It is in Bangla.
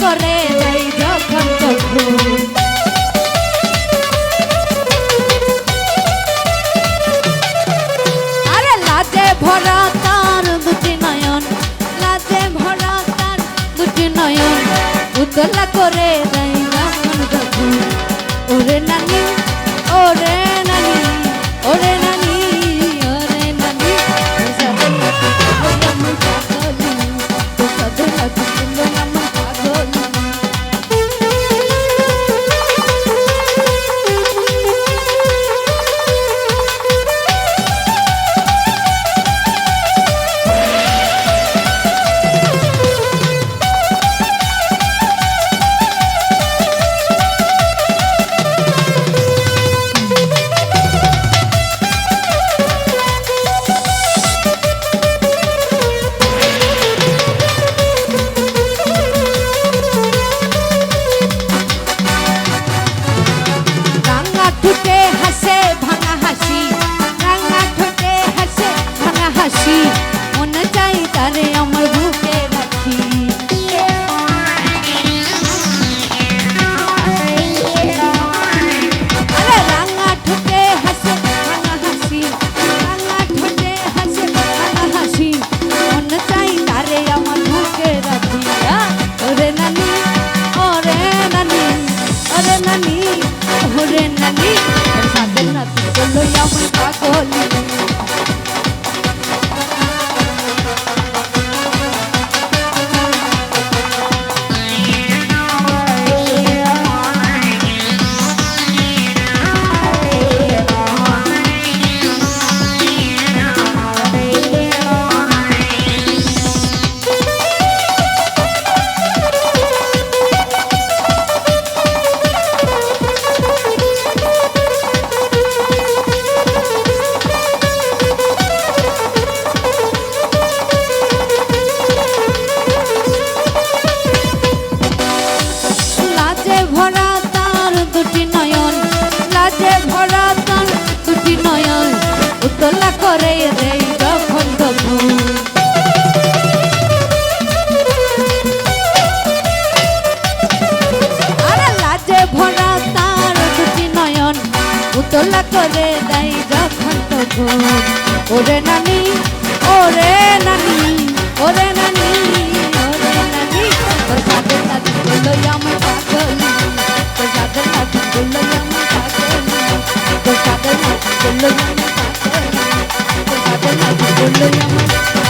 করে দেয় যখন তখন। আরে লাজে ভরা তার দুটি নয়ন, লাজে ভরা তার দুটি নয়ন, উতলা করে দেয় 了要。তার দুটি নয়ন, লাজে ভরা তার দুটি নয়ন, উতলা করে রে যখন তখন লাজে ভরা তার দুটি নয়ন, উতলা করে দেয় যখন তখন ওরে নানি ওরে নানি ওরে নানি ওরে নানি ওর সাথে সাথে আমার পাগল। Thank you.